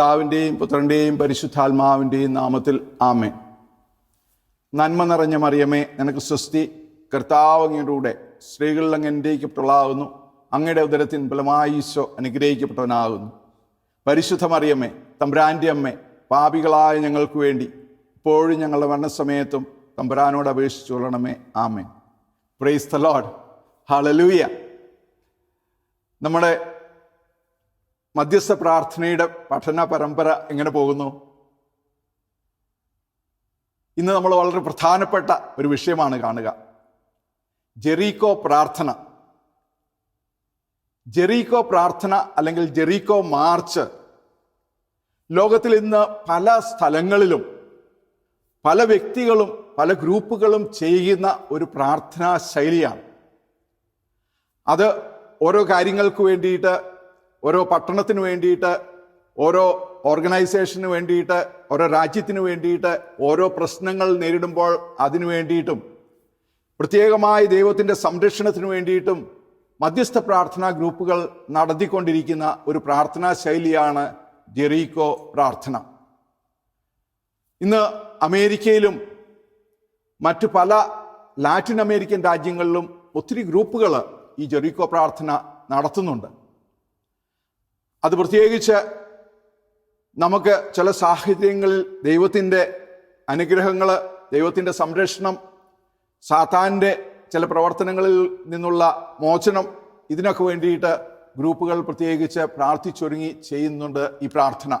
പിതാവിന്റെയും പുത്രന്റെയും പരിശുദ്ധാത്മാവിന്റെയും നാമത്തിൽ ആമേ നന്മ നിറഞ്ഞ മറിയമേ നിനക്ക് സ്വസ്തി. കർത്താവ് അങ്ങയുടെ സ്ത്രീകളിൽ അങ്ങ് അനുഗ്രഹിക്കപ്പെട്ടവളാകുന്നു. അങ്ങയുടെ ഉദരത്തിൻ ഫലമായി ഈശോ അനുഗ്രഹിക്കപ്പെട്ടവനാകുന്നു. പരിശുദ്ധ മറിയമ്മേ തമ്പുരാന്റെ അമ്മേ പാപികളായ ഞങ്ങൾക്ക് വേണ്ടി ഇപ്പോഴും ഞങ്ങളുടെ മരണസമയത്തും തമ്പുരാനോട് അപേക്ഷിച്ചു കൊള്ളണമേ. ആമേ പ്രൈസ് ദ ലോഡ് ഹളലൂയ നമ്മുടെ മധ്യസ്ഥ പ്രാർത്ഥനയുടെ പഠന പരമ്പര എങ്ങനെ പോകുന്നു? ഇന്ന് നമ്മൾ വളരെ പ്രധാനപ്പെട്ട ഒരു വിഷയമാണ് കാണുക. ജെറീക്കോ പ്രാർത്ഥന. ജെറീക്കോ പ്രാർത്ഥന അല്ലെങ്കിൽ ജെറീക്കോ മാർച്ച് ലോകത്തിൽ ഇന്ന് പല സ്ഥലങ്ങളിലും പല വ്യക്തികളും പല ഗ്രൂപ്പുകളും ചെയ്യുന്ന ഒരു പ്രാർത്ഥനാ ശൈലിയാണ്. അത് ഓരോ കാര്യങ്ങൾക്ക് വേണ്ടിയിട്ട് ഓരോ പട്ടണത്തിന് വേണ്ടിയിട്ട് ഓരോ ഓർഗനൈസേഷന് വേണ്ടിയിട്ട് ഓരോ രാജ്യത്തിന് വേണ്ടിയിട്ട് ഓരോ പ്രശ്നങ്ങൾ നേരിടുമ്പോൾ അതിനു വേണ്ടിയിട്ടും പ്രത്യേകമായി ദൈവത്തിന്റെ സംരക്ഷണത്തിന് വേണ്ടിയിട്ടും മധ്യസ്ഥ പ്രാർത്ഥനാ ഗ്രൂപ്പുകൾ നടത്തിക്കൊണ്ടിരിക്കുന്ന ഒരു പ്രാർത്ഥനാ ശൈലിയാണ് ജെറീക്കോ പ്രാർത്ഥന. ഇന്ന് അമേരിക്കയിലും മറ്റു പല ലാറ്റിൻ അമേരിക്കൻ രാജ്യങ്ങളിലും ഒത്തിരി ഗ്രൂപ്പുകൾ ഈ ജെറീക്കോ പ്രാർത്ഥന നടത്തുന്നുണ്ട്. അത് പ്രത്യേകിച്ച് നമുക്ക് ചില സാഹചര്യങ്ങളിൽ ദൈവത്തിന്റെ അനുഗ്രഹങ്ങൾ ദൈവത്തിന്റെ സംരക്ഷണം സാത്താന്റെ ചില പ്രവർത്തനങ്ങളിൽ നിന്നുള്ള മോചനം ഇതിനൊക്കെ വേണ്ടിയിട്ട് ഗ്രൂപ്പുകൾ പ്രത്യേകിച്ച് പ്രാർത്ഥിച്ചൊരുങ്ങി ചെയ്യുന്നുണ്ട് ഈ പ്രാർത്ഥന.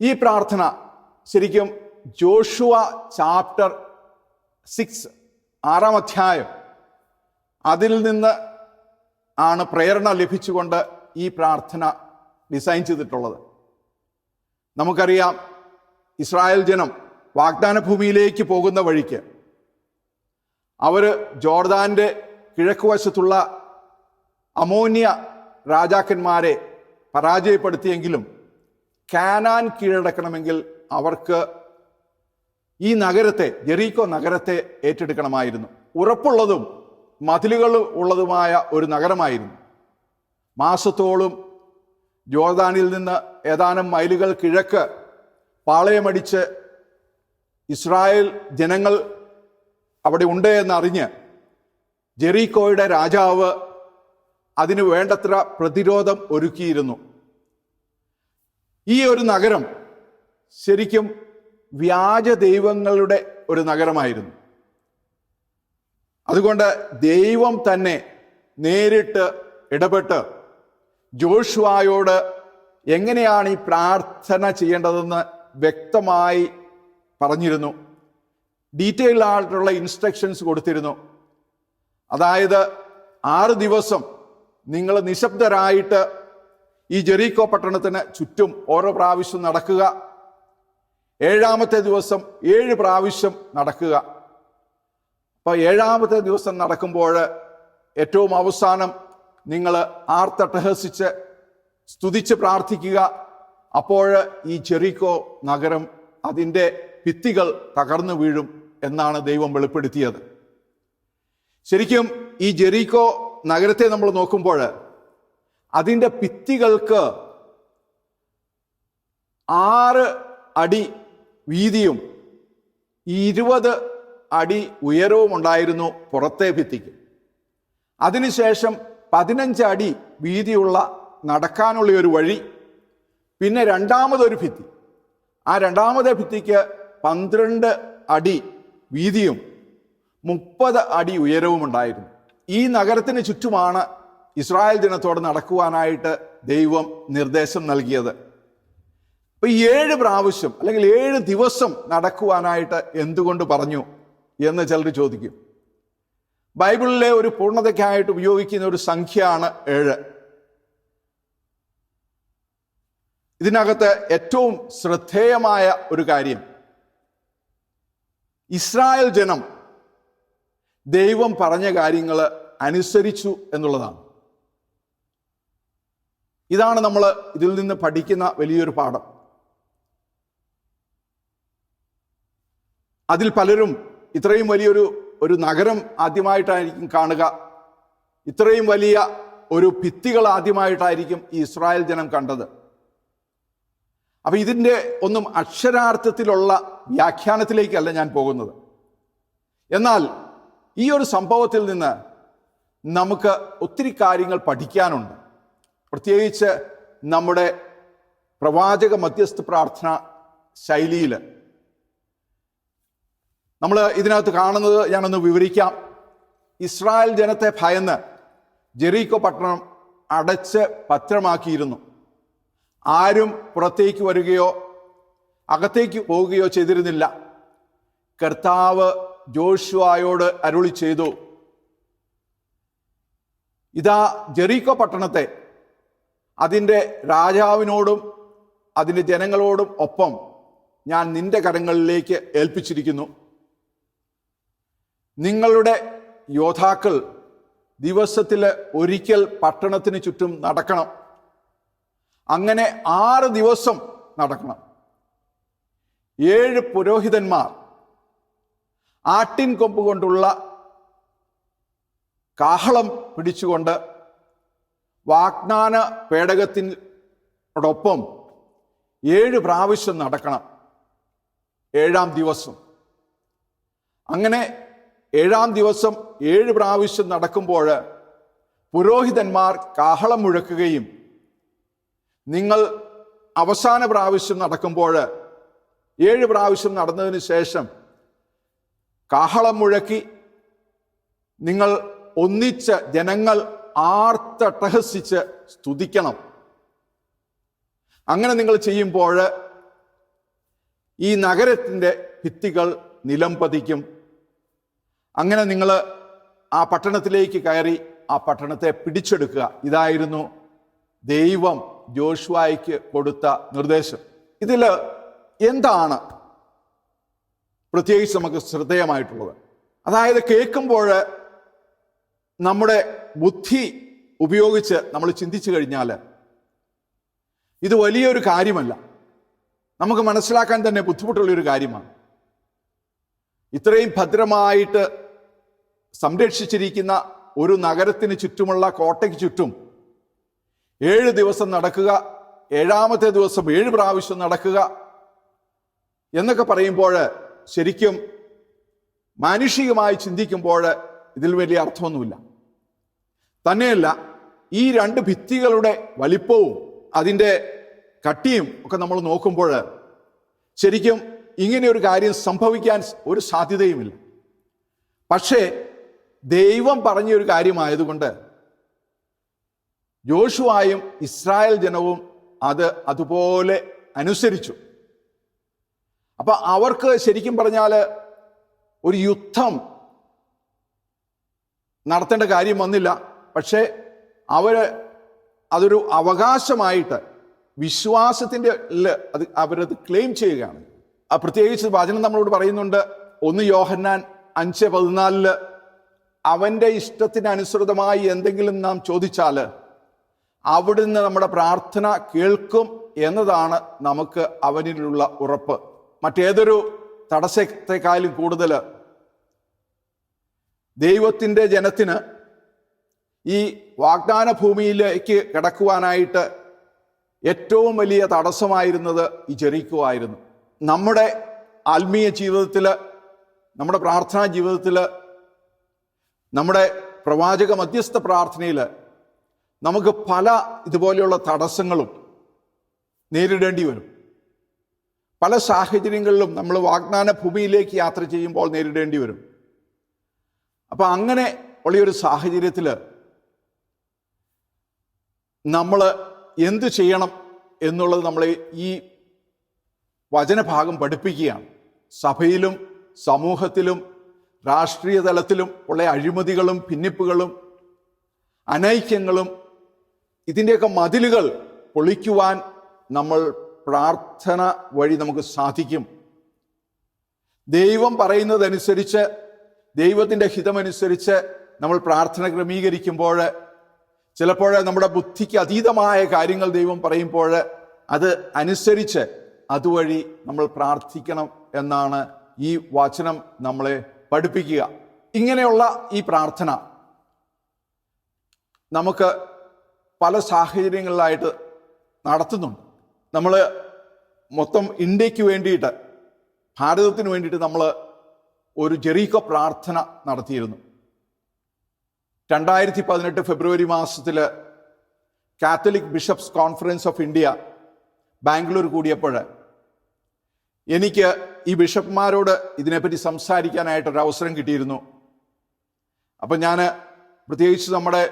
ഈ പ്രാർത്ഥന ശരിക്കും ജോഷുവ ചാപ്റ്റർ സിക്സ് ആറാം അധ്യായം. അതിൽ നിന്ന് ആണ് പ്രേരണ ലഭിച്ചുകൊണ്ട് ഈ പ്രാർത്ഥന ഡിസൈൻ ചെയ്തിട്ടുള്ളത്. നമുക്കറിയാം ഇസ്രായേൽ ജനം വാഗ്ദാന ഭൂമിയിലേക്ക് പോകുന്ന വഴിക്ക് അവർ ജോർദാന്റെ കിഴക്കുവശത്തുള്ള അമോന്യ രാജാക്കന്മാരെ പരാജയപ്പെടുത്തിയെങ്കിലും കാനാൻ കീഴടക്കണമെങ്കിൽ അവർക്ക് ഈ നഗരത്തെ ജെറീക്കോ നഗരത്തെ ഏറ്റെടുക്കണമായിരുന്നു. ഉറപ്പുള്ളതും മതിലുകൾ ഉള്ളതുമായ ഒരു നഗരമായിരുന്നു. മാസത്തോളം ജോർദാനിൽ നിന്ന് ഏതാനും മൈലുകൾ കിഴക്ക് പാളയമടിച്ച് ഇസ്രായേൽ ജനങ്ങൾ അവിടെ ഉണ്ട് എന്നറിഞ്ഞ് ജെറീക്കോയുടെ രാജാവ് അതിന് വേണ്ടത്ര പ്രതിരോധം ഒരുക്കിയിരുന്നു. ഈ ഒരു നഗരം ശരിക്കും വ്യാജ ദൈവങ്ങളുടെ ഒരു നഗരമായിരുന്നു. അതുകൊണ്ട് ദൈവം തന്നെ നേരിട്ട് ഇടപെട്ട് ജോഷുവായോട് എങ്ങനെയാണ് ഈ പ്രാർത്ഥന ചെയ്യേണ്ടതെന്ന് വ്യക്തമായി പറഞ്ഞിരുന്നു. ഡീറ്റെയിൽഡ് ആയിട്ടുള്ള ഇൻസ്ട്രക്ഷൻസ് കൊടുത്തിരുന്നു. അതായത് ആറ് ദിവസം നിങ്ങൾ നിശബ്ദരായിട്ട് ഈ ജെറീക്കോ പട്ടണത്തിന് ചുറ്റും ഓരോ പ്രാവശ്യം നടക്കുക. ഏഴാമത്തെ ദിവസം ഏഴ് പ്രാവശ്യം നടക്കുക. അപ്പോൾ ഏഴാമത്തെ ദിവസം നടക്കുമ്പോൾ ഏറ്റവും അവസാനം നിങ്ങൾ ആർത്തട്ടഹസിച്ച് സ്തുതിച്ച് പ്രാർത്ഥിക്കുക. അപ്പോൾ ഈ ചെറിക്കോ നഗരം അതിന്റെ ഭിത്തികൾ തകർന്നു വീഴും എന്നാണ് ദൈവം വെളിപ്പെടുത്തിയത്. ശരിക്കും ഈ ജെറീക്കോ നഗരത്തെ നമ്മൾ നോക്കുമ്പോൾ അതിന്റെ ഭിത്തികൾക്ക് ആറ് അടി വീതിയും ഇരുപത് അടി ഉയരവും ഉണ്ടായിരുന്നു പുറത്തെ ഭിത്തിക്ക്. അതിനുശേഷം പതിനഞ്ച് അടി വീതിയുള്ള നടക്കാനുള്ള ഒരു വഴി പിന്നെ രണ്ടാമതൊരു ഭിത്തി. ആ രണ്ടാമത്തെ ഭിത്തിക്ക് പന്ത്രണ്ട് അടി വീതിയും മുപ്പത് അടി ഉയരവും ഉണ്ടായിരുന്നു ഈ നഗരത്തിന് ചുറ്റുമാണ് ഇസ്രായേൽ ദിനത്തോടെ നടക്കുവാനായിട്ട് ദൈവം നിർദ്ദേശം നൽകിയത്. അപ്പോൾ ഏഴ് പ്രാവശ്യം അല്ലെങ്കിൽ ഏഴ് ദിവസം നടക്കുവാനായിട്ട് എന്തുകൊണ്ട് പറഞ്ഞു? എന്ന് ചിലർ ചോദിക്കും. ബൈബിളിലെ ഒരു പൂർണതയ്ക്കായിട്ട് ഉപയോഗിക്കുന്ന ഒരു സംഖ്യയാണ് ഏഴ്. ഇതിനകത്ത് ഏറ്റവും ശ്രദ്ധേയമായ ഒരു കാര്യം ഇസ്രായേൽ ജനം ദൈവം പറഞ്ഞ കാര്യങ്ങൾ അനുസരിച്ചു എന്നുള്ളതാണ്. ഇതാണ് നമ്മൾ ഇതിൽ നിന്ന് പഠിക്കുന്ന വലിയൊരു പാഠം. അതിൽ പലരും ഇത്രയും വലിയൊരു ഒരു നഗരം ആദ്യമായിട്ടായിരിക്കും കാണുക. ഇത്രയും വലിയ ഒരു ഭിത്തികൾ ആദ്യമായിട്ടായിരിക്കും ഈ ഇസ്രായേൽ ജനം കണ്ടത്. അപ്പൊ ഇതിന്റെ ഒന്നും അക്ഷരാർത്ഥത്തിലുള്ള വ്യാഖ്യാനത്തിലേക്കല്ല ഞാൻ പോകുന്നത്. എന്നാൽ ഈ ഒരു സംഭവത്തിൽ നിന്ന് നമുക്ക് ഒത്തിരി കാര്യങ്ങൾ പഠിക്കാനുണ്ട്. പ്രത്യേകിച്ച് നമ്മുടെ പ്രവാചക മധ്യസ്ഥ പ്രാർത്ഥന ശൈലിയിൽ നമ്മൾ ഇതിനകത്ത് കാണുന്നത് ഞാനൊന്ന് വിവരിക്കാം. ഇസ്രായേൽ ജനത്തെ ഭയന്ന് ജെറീക്കോ പട്ടണം അടച്ച് പത്രമാക്കിയിരുന്നു ആരും പുറത്തേക്ക് വരികയോ അകത്തേക്ക് പോവുകയോ ചെയ്തിരുന്നില്ല. കർത്താവ് ജോഷുവായോട് അരുളി ചെയ്തു. ഇതാ ജെറീക്കോ പട്ടണത്തെ. അതിന്റെ രാജാവിനോടും അതിന്റെ ജനങ്ങളോടും ഒപ്പം ഞാൻ നിന്റെ കരങ്ങളിലേക്ക് ഏൽപ്പിച്ചിരിക്കുന്നു. നിങ്ങളുടെ യോദ്ധാക്കൾ ദിവസത്തിൽ ഒരിക്കൽ പട്ടണത്തിന് ചുറ്റും നടക്കണം. അങ്ങനെ ആറ് ദിവസം നടക്കണം. ഏഴ് പുരോഹിതന്മാർ ആട്ടിൻ കൊമ്പ് കൊണ്ടുള്ള കാഹളം പിടിച്ചുകൊണ്ട് വാഗ്ദാന പേടകത്തിനോടൊപ്പം ഏഴ് പ്രാവശ്യം നടക്കണം. ഏഴാം ദിവസം. അങ്ങനെ ഏഴാം ദിവസം ഏഴ് പ്രാവശ്യം നടക്കുമ്പോൾ പുരോഹിതന്മാർ കാഹളം മുഴക്കുകയും നിങ്ങൾ അവസാന പ്രാവശ്യം നടക്കുമ്പോൾ ഏഴ് പ്രാവശ്യം നടന്നതിന് ശേഷം കാഹളം മുഴക്കി നിങ്ങൾ ഒന്നിച്ച് ജനങ്ങൾ ആർത്തട്ടഹസിച്ച് സ്തുതിക്കണം. അങ്ങനെ നിങ്ങൾ ചെയ്യുമ്പോൾ ഈ നഗരത്തിന്റെ ഭിത്തികൾ നിലം പതിക്കും. അങ്ങനെ നിങ്ങൾ ആ പട്ടണത്തിലേക്ക് കയറി ആ പട്ടണത്തെ പിടിച്ചെടുക്കുക. ഇതായിരുന്നു ദൈവം ജോഷുവായിക്ക് കൊടുത്ത നിർദ്ദേശം. ഇതിൽ എന്താണ് പ്രത്യേകിച്ച് നമുക്ക് ശ്രദ്ധേയമായിട്ടുള്ളത്? അതായത് കേൾക്കുമ്പോൾ നമ്മുടെ ബുദ്ധി ഉപയോഗിച്ച് നമ്മൾ ചിന്തിച്ചു കഴിഞ്ഞാൽ ഇത് വലിയൊരു കാര്യമല്ല. നമുക്ക് മനസ്സിലാക്കാൻ തന്നെ ബുദ്ധിമുട്ടുള്ളൊരു കാര്യമാണ്. ഇത്രയും ഭദ്രമായിട്ട് സംരക്ഷിച്ചിരിക്കുന്ന ഒരു നഗരത്തിന് ചുറ്റുമുള്ള കോട്ടയ്ക്ക് ചുറ്റും ഏഴ് ദിവസം നടക്കുക ഏഴാമത്തെ ദിവസം ഏഴ് പ്രാവശ്യം നടക്കുക എന്നൊക്കെ പറയുമ്പോൾ ശരിക്കും മാനുഷികമായി ചിന്തിക്കുമ്പോൾ ഇതിൽ വലിയ അർത്ഥമൊന്നുമില്ല. തന്നെയല്ല ഈ രണ്ട് ഭിത്തികളുടെ വലിപ്പവും അതിന്റെ കട്ടിയും ഒക്കെ നമ്മൾ നോക്കുമ്പോൾ ശരിക്കും ഇങ്ങനെ ഒരു കാര്യം സംഭവിക്കാൻ ഒരു സാധ്യതയുമില്ല. പക്ഷേ ദൈവം പറഞ്ഞ ഒരു കാര്യമായതുകൊണ്ട് ജോഷുവായും ഇസ്രായേൽ ജനവും അത് അതുപോലെ അനുസരിച്ചു. അപ്പൊ അവർക്ക് ശരിക്കും പറഞ്ഞാൽ ഒരു യുദ്ധം നടത്തേണ്ട കാര്യം വന്നില്ല. പക്ഷേ അവർ അതൊരു അവകാശമായിട്ട് വിശ്വാസത്തിന്റെ അത് അവരത് ക്ലെയിം ചെയ്യുകയാണ്. പ്രത്യേകിച്ച് വചനം നമ്മളോട് പറയുന്നുണ്ട്. ഒന്ന് യോഹന്നാൻ അഞ്ച് പതിനാലിൽ അവന്റെ ഇഷ്ടത്തിനനുസൃതമായി എന്തെങ്കിലും നാം ചോദിച്ചാൽ അവിടുന്ന് നമ്മുടെ പ്രാർത്ഥന കേൾക്കും എന്നതാണ് നമുക്ക് അവനിലുള്ള ഉറപ്പ്. മറ്റേതൊരു തടസ്സത്തെക്കാളും കൂടുതൽ ദൈവത്തിന്റെ ജനത്തിന് ഈ വാഗ്ദാന ഭൂമിയിലേക്ക് കിടക്കുവാനായിട്ട് ഏറ്റവും വലിയ തടസ്സമായിരുന്നത് ഈ ജെറിക്കുവായിരുന്നു നമ്മുടെ ആത്മീയ ജീവിതത്തിൽ നമ്മുടെ പ്രാർത്ഥനാ ജീവിതത്തിൽ നമ്മുടെ പ്രവാചക മധ്യസ്ഥ പ്രാർത്ഥനയിൽ നമുക്ക് പല ഇതുപോലെയുള്ള തടസ്സങ്ങളും നേരിടേണ്ടി വരും. പല സാഹചര്യങ്ങളിലും നമ്മൾ വാഗ്ദാന ഭൂമിയിലേക്ക് യാത്ര ചെയ്യുമ്പോൾ നേരിടേണ്ടി വരും. അപ്പൊ അങ്ങനെ ഉള്ളൊരു സാഹചര്യത്തിൽ നമ്മൾ എന്ത് ചെയ്യണം എന്നുള്ളത് നമ്മൾ ഈ വചനഭാഗം പഠിപ്പിക്കുകയാണ്. സഭയിലും സമൂഹത്തിലും രാഷ്ട്രീയ തലത്തിലും ഉള്ള അഴിമതികളും ഭിന്നിപ്പുകളും അനൈക്യങ്ങളും ഇതിന്റെയൊക്കെ മതിലുകൾ പൊളിക്കുവാൻ നമ്മൾ പ്രാർത്ഥന വഴി നമുക്ക് സാധിക്കും. ദൈവം പറയുന്നതനുസരിച്ച് ദൈവത്തിന്റെ ഹിതമനുസരിച്ച് നമ്മൾ പ്രാർത്ഥന ക്രമീകരിക്കുമ്പോൾ ചിലപ്പോൾ നമ്മുടെ ബുദ്ധിക്ക് അതീതമായ കാര്യങ്ങൾ ദൈവം പറയുമ്പോൾ അത് അനുസരിച്ച് അതുവഴി നമ്മൾ പ്രാർത്ഥിക്കണം എന്നാണ് ഈ വചനം നമ്മളെ പഠിപ്പിക്കുക. ഇങ്ങനെയുള്ള ഈ പ്രാർത്ഥന നമുക്ക് പല സാഹചര്യങ്ങളിലായിട്ട് നടത്തുന്നുണ്ട്. നമ്മൾ മൊത്തം ഇന്ത്യയ്ക്ക് വേണ്ടിയിട്ട് ഭാരതത്തിന് വേണ്ടിയിട്ട് നമ്മൾ ഒരു ജെറീക്കോ പ്രാർത്ഥന നടത്തിയിരുന്നു. രണ്ടായിരത്തി പതിനെട്ട് ഫെബ്രുവരി മാസത്തിൽ Catholic bishops conference of India Bangalore കൂടിയപ്പോൾ എനിക്ക് ഈ ബിഷപ്പ്മാരോട് ഇതിനെപ്പറ്റി സംസാരിക്കാനായിട്ട് ഒരു അവസരം കിട്ടിയിരുന്നു. അപ്പം ഞാൻ പ്രത്യേകിച്ച് നമ്മുടെ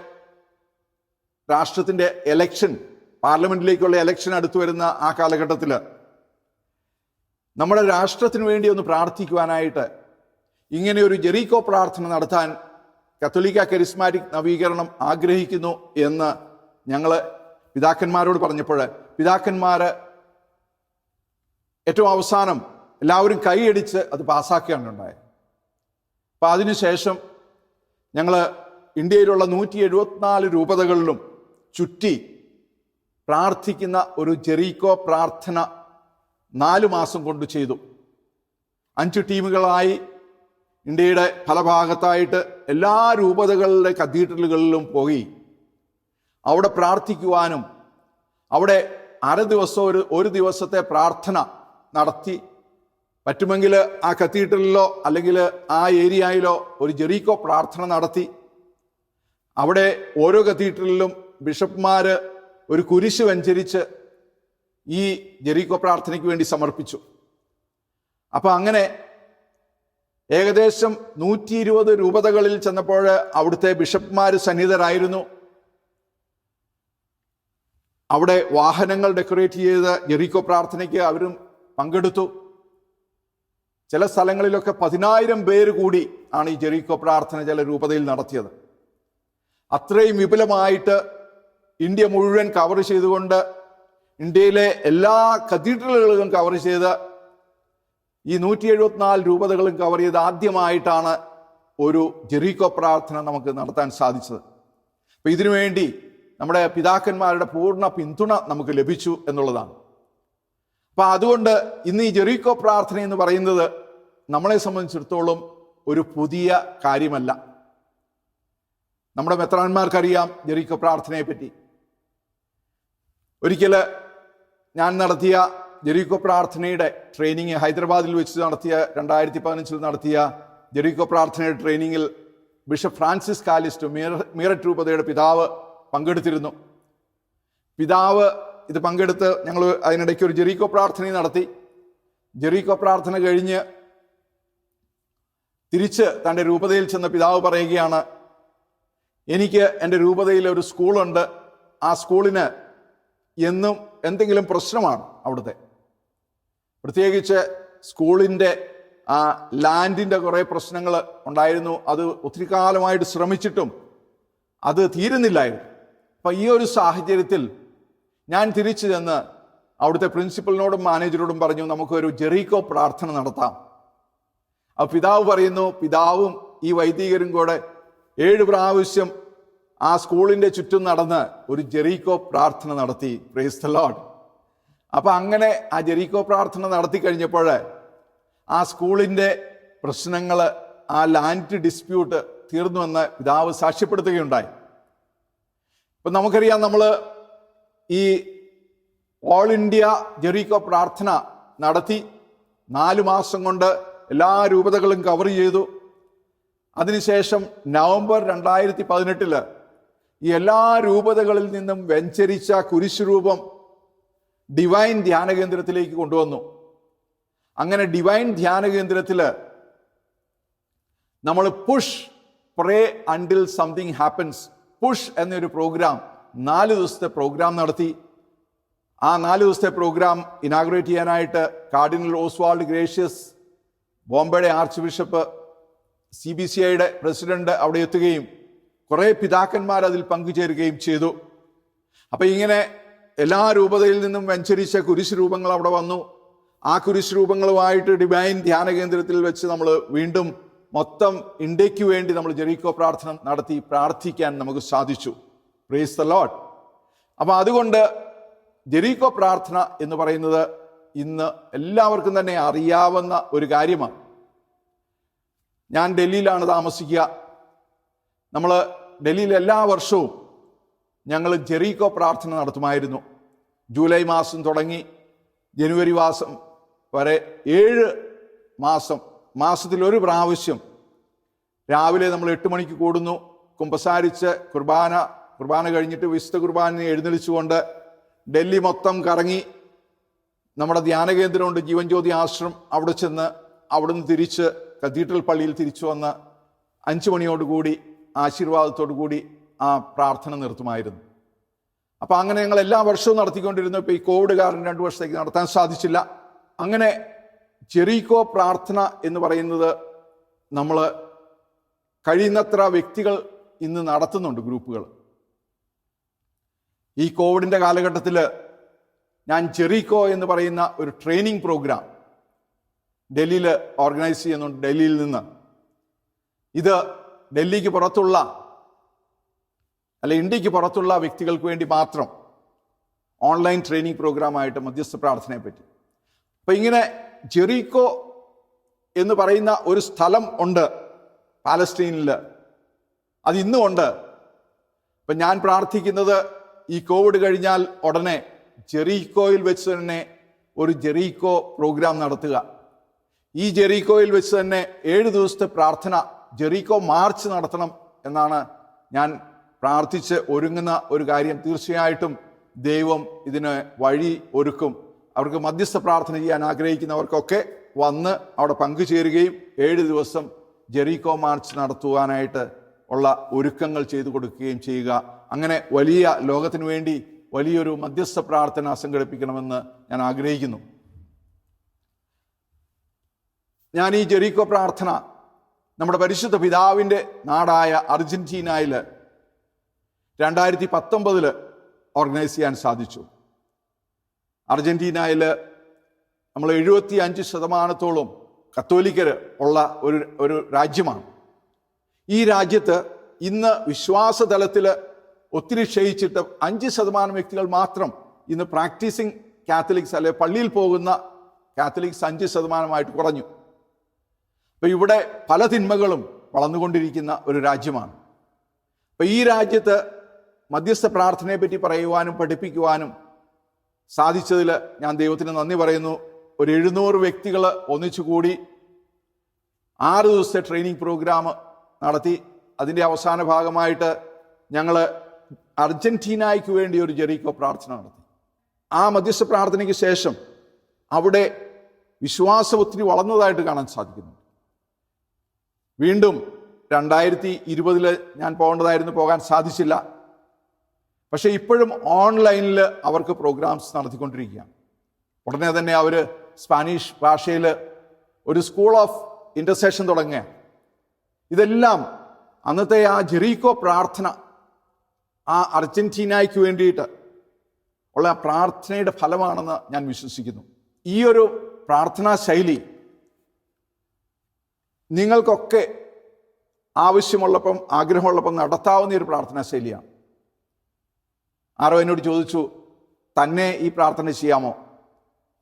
രാഷ്ട്രത്തിന്റെ എലക്ഷൻ പാർലമെന്റിലേക്കുള്ള എലക്ഷൻ അടുത്തു വരുന്ന ആ കാലഘട്ടത്തിൽ നമ്മുടെ രാഷ്ട്രത്തിന് വേണ്ടി ഒന്ന് പ്രാർത്ഥിക്കുവാനായിട്ട് ഇങ്ങനെ ഒരു ജെറീക്കോ പ്രാർത്ഥന നടത്താൻ കത്തോലിക്ക കരിസ്മാറ്റിക് നവീകരണം ആഗ്രഹിക്കുന്നു എന്ന് ഞങ്ങൾ പിതാക്കന്മാരോട് പറഞ്ഞപ്പോൾ പിതാക്കന്മാർ ഏറ്റവും അവസാനം എല്ലാവരും കൈയടിച്ച് അത് പാസ്സാക്കുകയാണ് ഉണ്ടായത്. അപ്പം അതിനുശേഷം ഞങ്ങൾ ഇന്ത്യയിലുള്ള നൂറ്റി എഴുപത്തിനാല് രൂപതകളിലും ചുറ്റി പ്രാർത്ഥിക്കുന്ന ഒരു ജെറീക്കോ പ്രാർത്ഥന നാല് മാസം കൊണ്ട് ചെയ്തു. അഞ്ച് ടീമുകളായി ഇന്ത്യയുടെ പല ഭാഗത്തായിട്ട് എല്ലാ രൂപതകളുടെ കത്തീഡ്രലുകളിലും പോയി. അവിടെ പ്രാർത്ഥിക്കുവാനും അവിടെ അര ദിവസം ഒരു ഒരു ദിവസത്തെ പ്രാർത്ഥന നടത്തി. പറ്റുമെങ്കിൽ ആ കത്തീഡ്രലിലോ അല്ലെങ്കിൽ ആ ഏരിയയിലോ ഒരു ജെറീക്കോ പ്രാർത്ഥന നടത്തി. അവിടെ ഓരോ കത്തീഡ്രലിലും ബിഷപ്പ്മാർ ഒരു കുരിശ് വഞ്ചരിച്ച് ഈ ജെറീക്കോ പ്രാർത്ഥനയ്ക്ക് വേണ്ടി സമർപ്പിച്ചു. അപ്പോൾ അങ്ങനെ ഏകദേശം നൂറ്റി ഇരുപത് രൂപതകളിൽ ചെന്നപ്പോൾ അവിടുത്തെ ബിഷപ്പ്മാർ സന്നിധരായിരുന്നു. അവിടെ വാഹനങ്ങൾ ഡെക്കറേറ്റ് ചെയ്ത് ജെറീക്കോ പ്രാർത്ഥനയ്ക്ക് അവരും പങ്കെടുത്തു. ചില സ്ഥലങ്ങളിലൊക്കെ പതിനായിരം പേര് കൂടി ആണ് ഈ ജെറീക്കോ പ്രാർത്ഥന ചില രൂപതയിൽ നടത്തിയത്. അത്രയും വിപുലമായിട്ട് ഇന്ത്യ മുഴുവൻ കവർ ചെയ്തുകൊണ്ട് ഇന്ത്യയിലെ എല്ലാ കത്തീഡ്രലുകളും കവർ ചെയ്ത് ഈ നൂറ്റി എഴുപത്തിനാല് രൂപതകളും കവർ ചെയ്ത് ആദ്യമായിട്ടാണ് ഒരു ജെറീക്കോ പ്രാർത്ഥന നമുക്ക് നടത്താൻ സാധിച്ചത്. അപ്പം ഇതിനുവേണ്ടി നമ്മുടെ പിതാക്കന്മാരുടെ പൂർണ പിന്തുണ നമുക്ക് ലഭിച്ചു എന്നുള്ളതാണ്. അപ്പൊ അതുകൊണ്ട് ഇന്ന് ഈ ജെറീക്കോ പ്രാർത്ഥന എന്ന് പറയുന്നത് നമ്മളെ സംബന്ധിച്ചിടത്തോളം ഒരു പുതിയ കാര്യമല്ല. നമ്മുടെ മെത്രാന്മാർക്കറിയാം ജെറീക്കോ പ്രാർത്ഥനയെ പറ്റി. ഒരിക്കൽ ഞാൻ നടത്തിയ ജെറീക്കോ പ്രാർത്ഥനയുടെ ട്രെയിനിങ് ഹൈദരാബാദിൽ വെച്ച് നടത്തിയ രണ്ടായിരത്തി പതിനഞ്ചിൽ നടത്തിയ ജെറീക്കോ പ്രാർത്ഥനയുടെ ട്രെയിനിങ്ങിൽ ബിഷപ്പ് ഫ്രാൻസിസ് കാലിസ്റ്റ് മീറ മീററ്റ് രൂപതയുടെ പിതാവ് പങ്കെടുത്തിരുന്നു. പിതാവ് ഇത് പങ്കെടുത്ത് ഞങ്ങൾ അതിനിടയ്ക്ക് ഒരു ജെറീക്കോ പ്രാർത്ഥനയും നടത്തി. ജെറീക്കോ പ്രാർത്ഥന കഴിഞ്ഞ് തിരിച്ച് തന്റെ രൂപതയിൽ ചെന്ന പിതാവ് പറയുകയാണ് എനിക്ക് എന്റെ രൂപതയിൽ ഒരു സ്കൂളുണ്ട്. ആ സ്കൂളിന് എന്നും എന്തെങ്കിലും പ്രശ്നമാണ് അവിടുത്തെ. പ്രത്യേകിച്ച് സ്കൂളിന്റെ ആ ലാൻഡിന്റെ കുറേ പ്രശ്നങ്ങൾ ഉണ്ടായിരുന്നു. അത് ഒത്തിരി കാലമായിട്ട് ശ്രമിച്ചിട്ടും അത് തീരുന്നില്ലായിരുന്നു. അപ്പം ഈ ഒരു സാഹചര്യത്തിൽ ഞാൻ തിരിച്ചു ചെന്ന് അവിടുത്തെ പ്രിൻസിപ്പലിനോടും മാനേജരോടും പറഞ്ഞു നമുക്കൊരു ജെറീക്കോ പ്രാർത്ഥന നടത്താം. ആ പിതാവ് പറയുന്നു പിതാവും ഈ വൈദികരും കൂടെ ഏഴ് പ്രാവശ്യം ആ സ്കൂളിന്റെ ചുറ്റും നടന്ന് ഒരു ജെറീക്കോ പ്രാർത്ഥന നടത്തി. പ്രേസ് ദ ലോഡ് അപ്പൊ അങ്ങനെ ആ ജെറീക്കോ പ്രാർത്ഥന നടത്തി കഴിഞ്ഞപ്പോൾ ആ സ്കൂളിന്റെ പ്രശ്നങ്ങൾ ആ ലാൻഡ് ഡിസ്പ്യൂട്ട് തീർന്നുവെന്ന് പിതാവ് സാക്ഷ്യപ്പെടുത്തുകയുണ്ടായി. ഇപ്പം നമുക്കറിയാം നമ്മൾ ഈ ഓൾ ഇന്ത്യ ജെറീക്കോ പ്രാർത്ഥന നടത്തി നാലു മാസം കൊണ്ട് എല്ലാ രൂപതകളും കവർ ചെയ്തു. അതിനുശേഷം നവംബർ രണ്ടായിരത്തി പതിനെട്ടിൽ ഈ എല്ലാ രൂപതകളിൽ നിന്നും വെഞ്ചരിച്ച കുരിശു രൂപം ഡിവൈൻ ധ്യാന കേന്ദ്രത്തിലേക്ക് കൊണ്ടുവന്നു. അങ്ങനെ ഡിവൈൻ ധ്യാന കേന്ദ്രത്തിൽ നമ്മൾ push pray until something happens push എന്നൊരു പ്രോഗ്രാം നാല് ദിവസത്തെ പ്രോഗ്രാം നടത്തി. ആ നാല് ദിവസത്തെ പ്രോഗ്രാം ഇനാഗ്രേറ്റ് ചെയ്യാനായിട്ട് കാർഡിനൽ ഓസ്വാൾഡ് ഗ്രേഷ്യസ് ബോംബെയുടെ archbishop C B C ഐയുടെ പ്രസിഡന്റ് അവിടെ എത്തുകയും കുറേ പിതാക്കന്മാർ അതിൽ പങ്കുചേരുകയും ചെയ്തു. അപ്പൊ ഇങ്ങനെ എല്ലാ രൂപതയിൽ നിന്നും വെഞ്ചരിച്ച കുരിശ് രൂപങ്ങൾ അവിടെ വന്നു. ആ കുരിശ് രൂപങ്ങളുമായിട്ട് ഡിവൈൻ ധ്യാന കേന്ദ്രത്തിൽ വെച്ച് നമ്മൾ വീണ്ടും മൊത്തം ഇന്ത്യയ്ക്ക് വേണ്ടി നമ്മൾ ജെറീക്കോ പ്രാർത്ഥന നടത്തി പ്രാർത്ഥിക്കാൻ നമുക്ക് സാധിച്ചു. പ്രേസ് ദ ലോഡ് അപ്പൊ അതുകൊണ്ട് ജെറീകോ പ്രാർത്ഥന എന്ന് പറയുന്നത് ഇന്ന് എല്ലാവർക്കും തന്നെ അറിയാവുന്ന ഒരു കാര്യമാണ്. ഞാൻ ഡൽഹിയിലാണ് താമസിക്കുക. നമ്മൾ ഡൽഹിയിൽ എല്ലാ വർഷവും ഞങ്ങൾ ജെറീകോ പ്രാർത്ഥന നടത്തുമായിരുന്നു. ജൂലൈ മാസം തുടങ്ങി ജനുവരി മാസം വരെ ഏഴ് മാസം മാസത്തിൽ ഒരു പ്രാവശ്യം രാവിലെ നമ്മൾ എട്ട് മണിക്ക് കൂടുന്നു. കുമ്പസാരിച്ച് കുർബാന കുർബാന കഴിഞ്ഞിട്ട് വിശുദ്ധ കുർബാന എഴുന്നള്ളിച്ചുകൊണ്ട് ഡൽഹി മൊത്തം കറങ്ങി നമ്മുടെ ധ്യാന കേന്ദ്രമുണ്ട് ജീവൻ ജ്യോതി ആശ്രമം അവിടെ ചെന്ന് അവിടുന്ന് തിരിച്ച് കത്തീഡ്രൽ പള്ളിയിൽ തിരിച്ചു വന്ന് അഞ്ചു മണിയോടുകൂടി ആശീർവാദത്തോടു കൂടി ആ പ്രാർത്ഥന നിർത്തുമായിരുന്നു. അപ്പോൾ അങ്ങനെ ഞങ്ങൾ എല്ലാ വർഷവും നടത്തിക്കൊണ്ടിരുന്നു ഇപ്പൊ ഈ കോവിഡ് കാരണം രണ്ട് വർഷത്തേക്ക് നടത്താൻ സാധിച്ചില്ല. അങ്ങനെ ജെറീക്കോ പ്രാർത്ഥന എന്ന് പറയുന്നത് നമ്മൾ കഴിയുന്നത്ര വ്യക്തികൾ ഇന്ന് നടത്തുന്നുണ്ട് ഗ്രൂപ്പുകൾ ഈ കോവിഡിന്റെ കാലഘട്ടത്തിൽ ഞാൻ ചെറിക്കോ എന്ന് പറയുന്ന ഒരു ട്രെയിനിങ് പ്രോഗ്രാം ഡൽഹിയിൽ ഓർഗനൈസ് ചെയ്യുന്നുണ്ട് ഡൽഹിയിൽ നിന്ന്. ഇത് ഡൽഹിക്ക് പുറത്തുള്ള അല്ല ഇന്ത്യയ്ക്ക് പുറത്തുള്ള വ്യക്തികൾക്ക് വേണ്ടി മാത്രം ഓൺലൈൻ ട്രെയിനിങ് പ്രോഗ്രാമായിട്ട് മധ്യസ്ഥ പ്രാർത്ഥനയെ പറ്റി. അപ്പം ഇങ്ങനെ ജെറീക്കോ എന്ന് പറയുന്ന ഒരു സ്ഥലം ഉണ്ട് പാലസ്തീനിൽ അത് ഇന്നും ഉണ്ട് അപ്പൊ ഞാൻ പ്രാർത്ഥിക്കുന്നത് ഈ കോവിഡ് കഴിഞ്ഞാൽ ഉടനെ ജെറീക്കോയിൽ വെച്ച് തന്നെ ഒരു ജെറീക്കോ പ്രോഗ്രാം നടത്തുക. ഈ ജെറീക്കോയിൽ വെച്ച് തന്നെ ഏഴ് ദിവസത്തെ പ്രാർത്ഥന ജെറീക്കോ മാർച്ച് നടത്തണം എന്നാണ് ഞാൻ പ്രാർത്ഥിച്ച് ഒരുങ്ങുന്ന ഒരു കാര്യം. തീർച്ചയായിട്ടും ദൈവം ഇതിന് വഴി ഒരുക്കും. അവർക്ക് മധ്യസ്ഥ പ്രാർത്ഥന ചെയ്യാൻ ആഗ്രഹിക്കുന്നവർക്കൊക്കെ വന്ന് അവിടെ പങ്കുചേരുകയും ഏഴ് ദിവസം ജെറീക്കോ മാർച്ച് നടത്തുവാനായിട്ട് ഉള്ള ഒരുക്കങ്ങൾ ചെയ്തു കൊടുക്കുകയും ചെയ്യുക. അങ്ങനെ വലിയ ലോകത്തിനു വേണ്ടി വലിയൊരു മധ്യസ്ഥ പ്രാർത്ഥന സംഘടിപ്പിക്കണമെന്ന് ഞാൻ ആഗ്രഹിക്കുന്നു. ഞാൻ ഈ ജെറീക്കോ പ്രാർത്ഥന നമ്മുടെ പരിശുദ്ധ പിതാവിന്റെ നാടായ അർജന്റീനയിൽ രണ്ടായിരത്തി പത്തൊമ്പതിൽ ഓർഗനൈസ് ചെയ്യാൻ സാധിച്ചു. അർജന്റീനയിൽ നമ്മൾ എഴുപത്തി അഞ്ച് ശതമാനത്തോളം കത്തോലിക്കർ ഉള്ള ഒരു ഒരു രാജ്യമാണ്. ഈ രാജ്യത്ത് ഇന്ന് വിശ്വാസ തലത്തിൽ ഒത്തിരി ക്ഷയിച്ചിട്ട് അഞ്ച് ശതമാനം വ്യക്തികൾ മാത്രം ഇന്ന് പ്രാക്ടീസിങ് കാത്തലിക്സ് അല്ലെ പള്ളിയിൽ പോകുന്ന കാത്തലിക്സ് അഞ്ച് ശതമാനമായിട്ട് കുറഞ്ഞു. അപ്പൊ ഇവിടെ പല തിന്മകളും വളർന്നുകൊണ്ടിരിക്കുന്ന ഒരു രാജ്യമാണ്. അപ്പൊ ഈ രാജ്യത്ത് മധ്യസ്ഥ പ്രാർത്ഥനയെ പറ്റി പറയുവാനും പഠിപ്പിക്കുവാനും സാധിച്ചതിൽ ഞാൻ ദൈവത്തിന് നന്ദി പറയുന്നു. ഒരു എഴുന്നൂറ് വ്യക്തികൾ ഒന്നിച്ചുകൂടി ആറ് ദിവസത്തെ ട്രെയിനിങ് പ്രോഗ്രാം നടത്തി. അതിന്റെ അവസാന ഭാഗമായിട്ട് ഞങ്ങൾ അർജന്റീനയ്ക്ക് വേണ്ടി ഒരു ജെറീക്കോ പ്രാർത്ഥന നടത്തി. ആ മധ്യസ്ഥ പ്രാർത്ഥനയ്ക്ക് ശേഷം അവിടെ വിശ്വാസം ഒത്തിരി വളർന്നതായിട്ട് കാണാൻ സാധിക്കുന്നു. വീണ്ടും രണ്ടായിരത്തി ഇരുപതിൽ ഞാൻ പോകേണ്ടതായിരുന്നു പോകാൻ സാധിച്ചില്ല. പക്ഷേ ഇപ്പോഴും ഓൺലൈനിൽ അവർക്ക് പ്രോഗ്രാംസ് നടത്തിക്കൊണ്ടിരിക്കുകയാണ്. ഉടനെ തന്നെ അവർ സ്പാനിഷ് ഭാഷയിൽ ഒരു സ്കൂൾ ഓഫ് ഇന്റർസെഷൻ തുടങ്ങുക ഇതെല്ലാം അന്നത്തെ ആ ജെറീക്കോ പ്രാർത്ഥന ആ അർജന്റീനയ്ക്ക് വേണ്ടിയിട്ട് ഉള്ള പ്രാർത്ഥനയുടെ ഫലമാണെന്ന് ഞാൻ വിശ്വസിക്കുന്നു. ഈ ഒരു പ്രാർത്ഥനാ ശൈലി നിങ്ങൾക്കൊക്കെ ആവശ്യമുള്ളപ്പം ആഗ്രഹമുള്ളപ്പം നടത്താവുന്ന ഒരു പ്രാർത്ഥനാ ശൈലിയാണ്. ആരോ എന്നോട് ചോദിച്ചു തന്നെ ഈ പ്രാർത്ഥന ചെയ്യാമോ?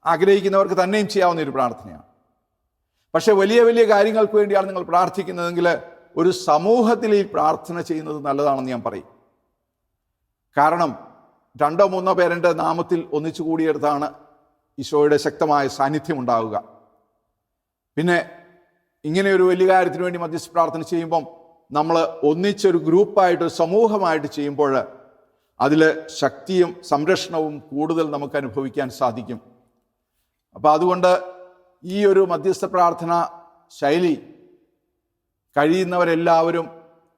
ആഗ്രഹിക്കുന്നവർക്ക് തന്നെയും ചെയ്യാവുന്ന ഒരു പ്രാർത്ഥനയാണ്. പക്ഷെ വലിയ വലിയ കാര്യങ്ങൾക്ക് വേണ്ടിയാണ് നിങ്ങൾ പ്രാർത്ഥിക്കുന്നതെങ്കിൽ ഒരു സമൂഹത്തിൽ ഈ പ്രാർത്ഥന ചെയ്യുന്നത് നല്ലതാണെന്ന് ഞാൻ പറയും. കാരണം രണ്ടോ മൂന്നോ പേരന്റെ നാമത്തിൽ ഒന്നിച്ചു കൂടിയെടുത്താണ് ഈശോയുടെ ശക്തമായ സാന്നിധ്യം ഉണ്ടാവുക. പിന്നെ ഇങ്ങനെ ഒരു വലിയ കാര്യത്തിന് വേണ്ടി മധ്യസ്ഥ പ്രാർത്ഥന ചെയ്യുമ്പം നമ്മൾ ഒന്നിച്ചൊരു ഗ്രൂപ്പായിട്ട് സമൂഹമായിട്ട് ചെയ്യുമ്പോൾ അതിൽ ശക്തിയും സംരക്ഷണവും കൂടുതൽ നമുക്ക് അനുഭവിക്കാൻ സാധിക്കും. അപ്പോൾ അതുകൊണ്ട് ഈ ഒരു മധ്യസ്ഥ പ്രാർത്ഥന ശൈലി കഴിയുന്നവരെല്ലാവരും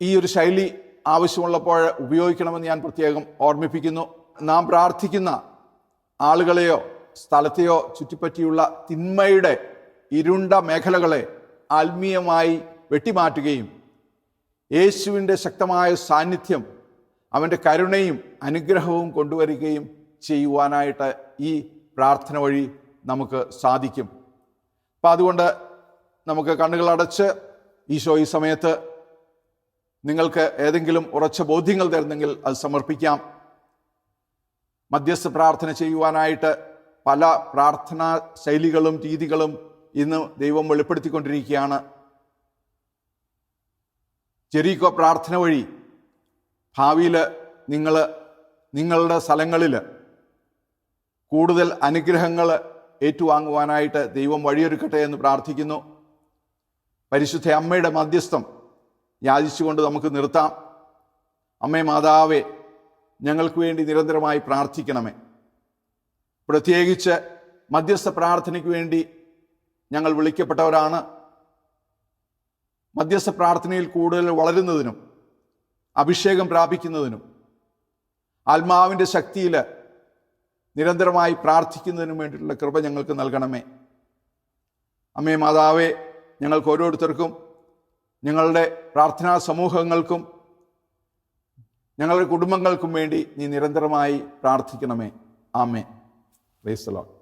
ഈ ഒരു ശൈലി ആവശ്യമുള്ളപ്പോൾ ഉപയോഗിക്കണമെന്ന് ഞാൻ പ്രത്യേകം ഓർമ്മിപ്പിക്കുന്നു. നാം പ്രാർത്ഥിക്കുന്ന ആളുകളെയോ സ്ഥലത്തെയോ ചുറ്റിപ്പറ്റിയുള്ള തിന്മയുടെ ഇരുണ്ട മേഖലകളെ ആത്മീയമായി വെട്ടിമാറ്റുകയും യേശുവിന്റെ ശക്തമായ സാന്നിധ്യം അവന്റെ കരുണയും അനുഗ്രഹവും കൊണ്ടുവരികയും ചെയ്യുവാനായിട്ട് ഈ പ്രാർത്ഥന വഴി നമുക്ക് സാധിക്കും. അപ്പം അതുകൊണ്ട് നമുക്ക് കണ്ണുകൾ അടച്ച് ഈശോ ഈ സമയത്ത് നിങ്ങൾക്ക് ഏതെങ്കിലും ഉറച്ച ബോധ്യങ്ങൾ തരുന്നെങ്കിൽ അത് സമർപ്പിക്കാം. മധ്യസ്ഥ പ്രാർത്ഥന ചെയ്യുവാനായിട്ട് പല പ്രാർത്ഥനാ ശൈലികളും രീതികളും ഇന്ന് ദൈവം വെളിപ്പെടുത്തിക്കൊണ്ടിരിക്കുകയാണ്. ജെറീക്കോ പ്രാർത്ഥന വഴി ഭാവിയിൽ നിങ്ങൾ നിങ്ങളുടെ സ്ഥലങ്ങളിൽ കൂടുതൽ അനുഗ്രഹങ്ങൾ ഏറ്റുവാങ്ങുവാനായിട്ട് ദൈവം വഴിയൊരുക്കട്ടെ എന്ന് പ്രാർത്ഥിക്കുന്നു. പരിശുദ്ധ അമ്മയുടെ മധ്യസ്ഥം യാചിച്ചുകൊണ്ട് നമുക്ക് നിർത്താം. അമ്മേ മാതാവേ ഞങ്ങൾക്ക് വേണ്ടി നിരന്തരമായി പ്രാർത്ഥിക്കണമേ. പ്രത്യേകിച്ച് മധ്യസ്ഥ പ്രാർത്ഥനയ്ക്ക് വേണ്ടി ഞങ്ങൾ വിളിക്കപ്പെട്ടവരാണ്. മധ്യസ്ഥ പ്രാർത്ഥനയിൽ കൂടുതൽ വളരുന്നതിനും അഭിഷേകം പ്രാപിക്കുന്നതിനും ആത്മാവിന്റെ ശക്തിയിൽ നിരന്തരമായി പ്രാർത്ഥിക്കുന്നതിനു വേണ്ടിയിട്ടുള്ള കൃപ ഞങ്ങൾക്ക് നൽകണമേ. അമ്മേ മാതാവേ ഞങ്ങൾക്ക് ഓരോരുത്തർക്കും ഞങ്ങളുടെ പ്രാർത്ഥനാ സമൂഹങ്ങൾക്കും ഞങ്ങളുടെ കുടുംബങ്ങൾക്കും വേണ്ടി നീ നിരന്തരമായി പ്രാർത്ഥിക്കണമേ. ആമേ ലോർഡ്